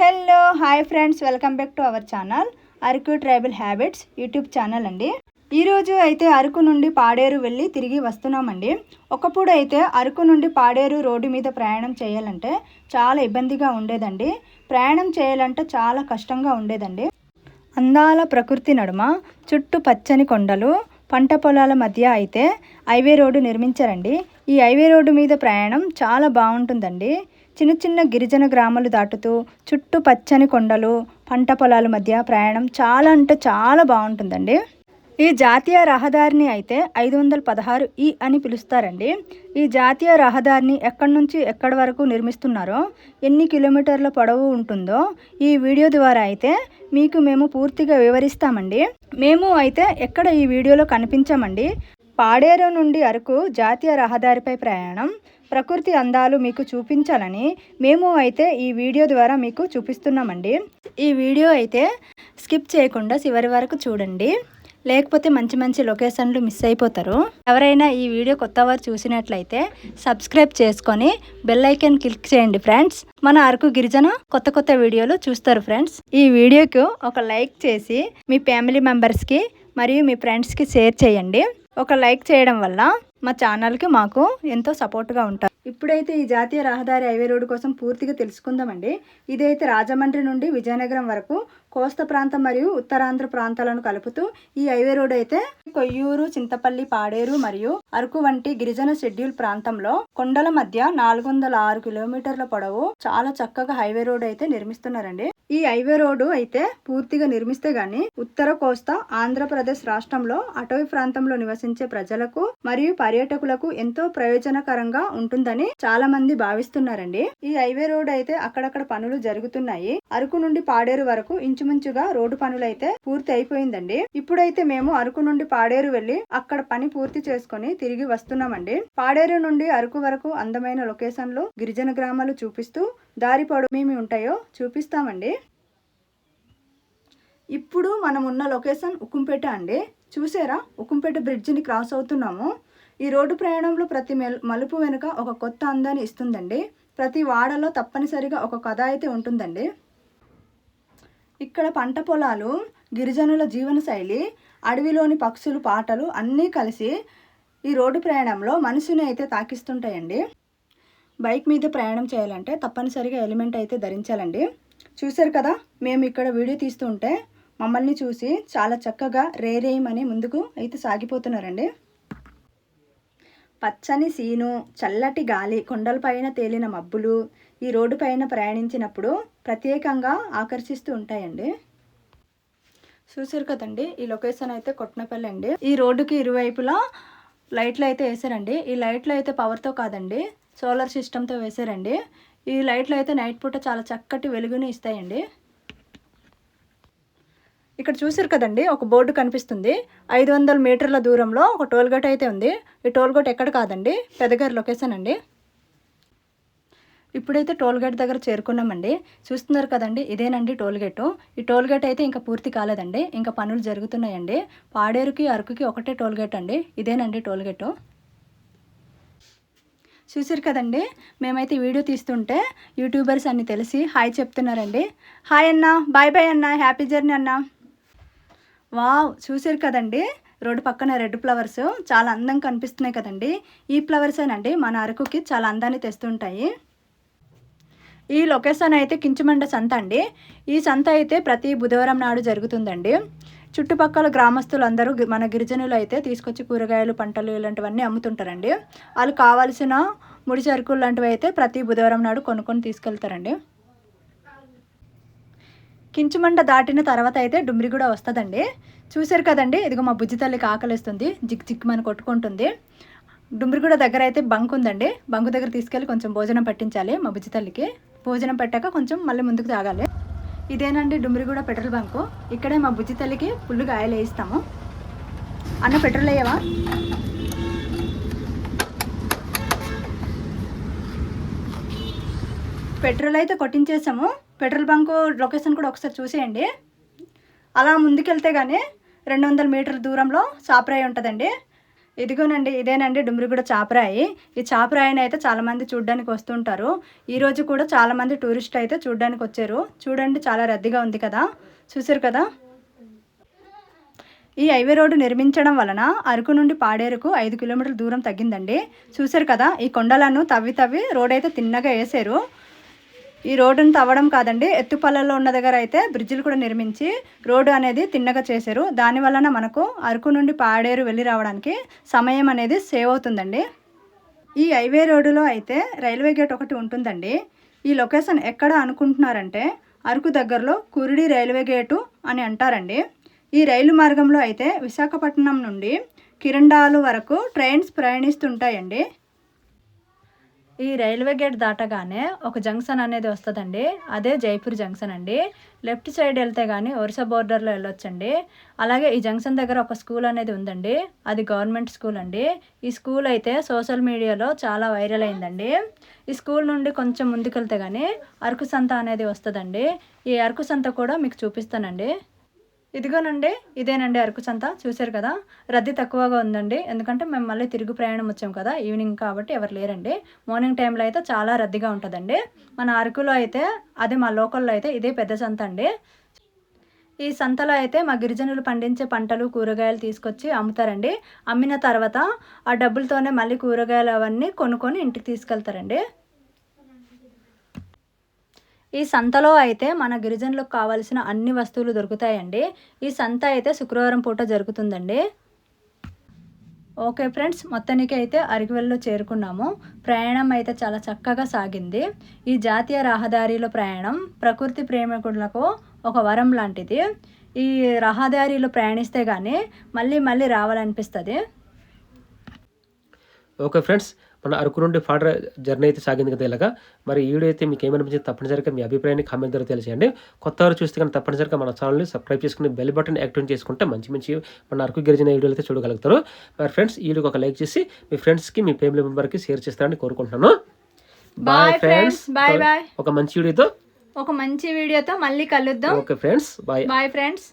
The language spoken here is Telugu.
Hello hi friends. Welcome back to our channel Araku tribal habits YouTube channel అండి. ఈరోజు అయితే అరకు నుండి పాడేరు వెళ్ళి తిరిగి వస్తున్నామండి. ఒకప్పుడు అయితే అరకు నుండి పాడేరు రోడ్డు మీద ప్రయాణం చేయాలంటే చాలా ఇబ్బందిగా ఉండేదండి. ప్రయాణం చేయాలంటే చాలా కష్టంగా ఉండేదండి. అందాల ప్రకృతి నడుమ చుట్టూ పచ్చని కొండలు పంట పొలాల మధ్య అయితే హైవే రోడ్డు నిర్మించారండి. ఈ హైవే రోడ్డు మీద ప్రయాణం చాలా బాగుంటుందండి. చిన్న చిన్న గిరిజన గ్రామాలు దాటుతూ చుట్టూ పచ్చని కొండలు పంట పొలాల మధ్య ప్రయాణం చాలా అంటే చాలా బాగుంటుందండి. ఈ జాతీయ రహదారిని అయితే ఐదు వందల పదహారు ఈ అని పిలుస్తారండి. ఈ జాతీయ రహదారిని ఎక్కడి నుంచి ఎక్కడి వరకు నిర్మిస్తున్నారో ఎన్ని కిలోమీటర్ల పొడవు ఉంటుందో ఈ వీడియో ద్వారా అయితే మీకు మేము పూర్తిగా వివరిస్తామండి. మేము అయితే ఎక్కడ ఈ వీడియోలో కనిపించామండి. పాడేరు నుండి అరకు జాతీయ రహదారిపై ప్రయాణం ప్రకృతి అందాలు మీకు చూపించాలని మేము అయితే ఈ వీడియో ద్వారా మీకు చూపిస్తున్నామండి. ఈ వీడియో అయితే స్కిప్ చేయకుండా చివరి వరకు చూడండి. లేకపోతే మంచి మంచి లొకేషన్లు మిస్ అయిపోతారు. ఎవరైనా ఈ వీడియో కొత్త వారు చూసినట్లయితే సబ్స్క్రైబ్ చేసుకొని బెల్ ఐకాన్ క్లిక్ చేయండి ఫ్రెండ్స్. మన అరకు గిరిజన కొత్త కొత్త వీడియోలు చూస్తారు ఫ్రెండ్స్. ఈ వీడియోకు ఒక లైక్ చేసి మీ ఫ్యామిలీ మెంబర్స్కి మరియు మీ ఫ్రెండ్స్కి షేర్ చేయండి. ఒక లైక్ చేయడం వల్ల మా ఛానల్కి మాకు ఎంతో సపోర్ట్గా ఉంటారు. ఇప్పుడైతే ఈ జాతీయ రహదారి హైవే రోడ్డు కోసం పూర్తిగా తెలుసుకుందామండి. ఇదైతే రాజమండ్రి నుండి విజయనగరం వరకు కోస్తా ప్రాంతం మరియు ఉత్తరాంధ్ర ప్రాంతాలను కలుపుతూ ఈ హైవే రోడ్ అయితే కొయ్యూరు చింతపల్లి పాడేరు మరియు అరకు వంటి గిరిజన షెడ్యూల్ ప్రాంతంలో కొండల మధ్య నాలుగు వందల ఆరు కిలోమీటర్ల పొడవు చాలా చక్కగా హైవే రోడ్ అయితే నిర్మిస్తున్నారండి. ఈ హైవే రోడ్డు అయితే పూర్తిగా నిర్మిస్తే గాని ఉత్తర కోస్తా ఆంధ్రప్రదేశ్ రాష్ట్రంలో అటవీ ప్రాంతంలో నివసించే ప్రజలకు మరియు పర్యాటకులకు ఎంతో ప్రయోజనకరంగా ఉంటుందని చాలా మంది భావిస్తున్నారండి. ఈ హైవే రోడ్ అయితే అక్కడక్కడ పనులు జరుగుతున్నాయి. అరకు నుండి పాడేరు వరకు ఇంచుమించుగా రోడ్డు పనులు అయితే పూర్తి అయిపోయిందండి. ఇప్పుడైతే మేము అరకు నుండి పాడేరు వెళ్ళి అక్కడ పని పూర్తి చేసుకుని తిరిగి వస్తున్నామండి. పాడేరు నుండి అరకు వరకు అందమైన లొకేషన్లు గిరిజన గ్రామాలు చూపిస్తూ దారి పొడమేమి ఉంటాయో చూపిస్తామండి. ఇప్పుడు మనం ఉన్న లొకేషన్ ఉక్కుంపేట అండి. చూసారా? ఉక్కుంపేట బ్రిడ్జిని క్రాస్ అవుతున్నాము. ఈ రోడ్డు ప్రయాణంలో ప్రతి మెల్ మలుపు వెనుక ఒక కొత్త అందాన్ని ఇస్తుందండి. ప్రతి వాడలో తప్పనిసరిగా ఒక కథ అయితే ఉంటుందండి. ఇక్కడ పంట పొలాలు గిరిజనుల జీవనశైలి అడవిలోని పక్షులు పాటలు అన్నీ కలిసి ఈ రోడ్డు ప్రయాణంలో మనసుని అయితే తాకిస్తుంటాయండి. బైక్ మీద ప్రయాణం చేయాలంటే తప్పనిసరిగా ఎలిమెంట్ అయితే ధరించాలండి. చూశారు కదా? మేము ఇక్కడ వీడియో తీస్తుంటే మమ్మల్ని చూసి చాలా చక్కగా రేరేయమని ముందుకు అయితే సాగిపోతున్నారండి. పచ్చని సీను చల్లటి గాలి కొండలపైన తేలిన మబ్బులు ఈ రోడ్డు పైన ప్రయాణించినప్పుడు ప్రత్యేకంగా ఆకర్షిస్తూ ఉంటాయండి. చూసారు కదండి ఈ లొకేషన్ అయితే కొట్టినపల్లి అండి. ఈ రోడ్డుకి ఇరువైపులా లైట్లు అయితే వేసారండి ఈ లైట్లు అయితే పవర్తో కాదండి సోలార్ సిస్టమ్తో వేసారండి ఈ లైట్లు అయితే నైట్ పూట చాలా చక్కటి వెలుగుని ఇస్తాయండి. ఇక్కడ చూసారు కదండి ఒక బోర్డు కనిపిస్తుంది. ఐదు వందల మీటర్ల దూరంలో ఒక టోల్ గేట్ అయితే ఉంది. ఈ టోల్ గేట్ ఎక్కడ కాదండి? పెద్దగారి లొకేషన్ అండి. ఇప్పుడైతే టోల్ గేట్ దగ్గర చేరుకున్నామండి. చూస్తున్నారు కదండి ఇదేనండి టోల్ గేటు. ఈ టోల్ గేట్ అయితే ఇంకా పూర్తి కాలేదండి. ఇంకా పనులు జరుగుతున్నాయండి. పాడేరుకి అరకుకి ఒకటే టోల్ గేట్ అండి. ఇదేనండి టోల్ గేటు. చూసారు కదండి మేమైతే వీడియో తీస్తుంటే యూట్యూబర్స్ అన్ని తెలిసి హాయ్ చెప్తున్నారండి. హాయ్ అన్న బాయ్ బాయ్ అన్న హ్యాపీ జర్నీ అన్న. వావ్ చూసారు కదండి? రోడ్డు పక్కన రెడ్ ఫ్లవర్స్ చాలా అందంగా కనిపిస్తున్నాయి కదండి. ఈ ఫ్లవర్స్ అండి మన అరకుకి చాలా అందాన్ని తెస్తుంటాయి. ఈ లొకేషన్ అయితే కించమండ సంత అండి. ఈ సంత అయితే ప్రతి బుధవారం నాడు జరుగుతుందండి. చుట్టుపక్కల గ్రామస్తులు అందరూ మన గిరిజనులు అయితే తీసుకొచ్చి కూరగాయలు పంటలు ఇలాంటివన్నీ అమ్ముతుంటారండి. వాళ్ళు కావాల్సిన ముడి సరుకులు లాంటివి అయితే ప్రతి బుధవారం నాడు కొనుక్కొని తీసుకెళ్తారండి. కించుమండ దాటిన తర్వాత అయితే డుమ్రి కూడా వస్తుందండి. చూసారు కదండి? ఇదిగో మా బుజ్జి తల్లికి ఆకలిస్తుంది. జిగ్ జిగ్ మన కొట్టుకుంటుంది. డుమ్రిగూడ దగ్గర అయితే బంక్ ఉందండి. బంకు దగ్గర తీసుకెళ్ళి కొంచెం భోజనం పట్టించాలి మా బుజ్జి తల్లికి. భోజనం పెట్టాక కొంచెం మళ్ళీ ముందుకు తాగాలి. ఇదేనండి డుమ్రిగూడ పెట్రోల్ బంకు. ఇక్కడే మా బుజ్జి తల్లికి ఫుల్గా ఆయిల్ వేయిస్తాము. అన్న పెట్రోల్ వేయవా? పెట్రోల్ అయితే కొట్టించేసాము. పెట్రోల్ బంకు లొకేషన్ కూడా ఒకసారి చూసేయండి. అలా ముందుకెళ్తే కానీ రెండు వందల మీటర్ల దూరంలో చాపరాయి ఉంటుందండి. ఇదిగోనండి ఇదేనండి డుమ్రిగూడ చాపరాయి. ఈ చాపరాయిని అయితే చాలామంది చూడడానికి వస్తుంటారు. ఈరోజు కూడా చాలామంది టూరిస్ట్ అయితే చూడడానికి వచ్చారు. చూడండి చాలా రద్దీగా ఉంది కదా. చూసారు కదా? ఈ హైవే రోడ్డు నిర్మించడం వలన అరకు నుండి పాడేరుకు ఐదు కిలోమీటర్ల దూరం తగ్గిందండి. చూసారు కదా? ఈ కొండలను తవ్వి తవ్వి రోడ్ అయితే తిన్నగా వేసారు ఈ రోడ్డును తవ్వడం కాదండి. ఎత్తుపల్లలో ఉన్న దగ్గర అయితే బ్రిడ్జిలు కూడా నిర్మించి రోడ్డు అనేది తిన్నగా చేశారు. దాని వలన మనకు అరకు నుండి పాడేరు వెళ్ళి రావడానికి సమయం అనేది సేవ్ అవుతుందండి. ఈ హైవే రోడ్డులో అయితే రైల్వే గేట్ ఒకటి ఉంటుందండి. ఈ లొకేషన్ ఎక్కడ అనుకుంటున్నారంటే అరకు దగ్గరలో కురిడి రైల్వే గేటు అని అంటారండి. ఈ రైలు మార్గంలో అయితే విశాఖపట్నం నుండి కిరండాలు వరకు ట్రైన్స్ ప్రయాణిస్తుంటాయండి. ఈ రైల్వే గేట్ దాటగానే ఒక జంక్షన్ అనేది వస్తుందండి. అదే జైపూర్ జంక్షన్ అండి. లెఫ్ట్ సైడ్ వెళ్తే కానీ ఒరిసా బోర్డర్లో వెళ్ళొచ్చండి. అలాగే ఈ జంక్షన్ దగ్గర ఒక స్కూల్ అనేది ఉందండి. అది గవర్నమెంట్ స్కూల్ అండి. ఈ స్కూల్ అయితే సోషల్ మీడియాలో చాలా వైరల్ అయిందండి. ఈ స్కూల్ నుండి కొంచెం ముందుకెళ్తే కానీ అరకు సంత అనేది వస్తుందండి. ఈ అరకు సంత కూడా మీకు చూపిస్తానండి. ఇదిగోనండి ఇదేనండి అరకు సంత చూశారు కదా రద్దీ తక్కువగా ఉందండి. ఎందుకంటే మేము మళ్ళీ తిరుగు ప్రయాణం వచ్చాం కదా ఈవినింగ్ కాబట్టి ఎవరు లేరండి. మార్నింగ్ టైంలో అయితే చాలా రద్దీగా ఉంటుందండి. మన అరకులో అయితే అదే మా లోకల్లో అయితే ఇదే పెద్ద సంత అండి. ఈ సంతలో అయితే మా గిరిజనులు పండించే పంటలు కూరగాయలు తీసుకొచ్చి అమ్ముతారండి. అమ్మిన తర్వాత ఆ డబ్బులతోనే మళ్ళీ కూరగాయలు అవన్నీ కొనుక్కొని ఇంటికి తీసుకెళ్తారండి. ఈ సంతలో అయితే మన గిరిజనులకు కావాల్సిన అన్ని వస్తువులు దొరుకుతాయండి. ఈ సంత అయితే శుక్రవారం పూట జరుగుతుందండి. ఓకే ఫ్రెండ్స్ మొత్తానికి అయితే అరకువెల్లో చేరుకున్నాము. ప్రయాణం అయితే చాలా చక్కగా సాగింది. ఈ జాతీయ రహదారిలో ప్రయాణం ప్రకృతి ప్రేమికులకు ఒక వరం లాంటిది. ఈ రహదారిలో ప్రయాణిస్తే కానీ మళ్ళీ మళ్ళీ రావాలనిపిస్తుంది. ఓకే ఫ్రెండ్స్ మన అరకు నుండి ఫాడర్ జర్నీ అయితే సాగింది కదా ఇలాగా. మరి ఈ వీడియో అయితే మీకు ఏమనిపించింది తప్పనిసరిగా మీ అభిప్రాయాన్ని కామెంట్ ద్వారా తెలియజేయండి కొత్త వారు చూస్తే కానీ తప్పనిసరిగా మన ఛానల్ని సబ్స్క్రైబ్ చేసుకుని బెల్ బటన్ యాక్టివేట్ చేసుకుంటే మంచి మంచి మన అరకు గిరిజన వీడియోలు అయితే చూడగలుగుతారు. మరి ఫ్రెండ్స్ ఈ వీడియోకి ఒక లైక్ చేసి మీ ఫ్రెండ్స్కి మీ ఫ్యామిలీ మెంబర్కి షేర్ చేస్తారని కోరుకుంటున్నాను. బాయ్ ఫ్రెండ్స్ బాయ్ బాయ్ ఒక మంచి వీడియోతో ఒక మంచి వీడియోతో మళ్ళీ కలుద్దాం. Okay friends bye bye friends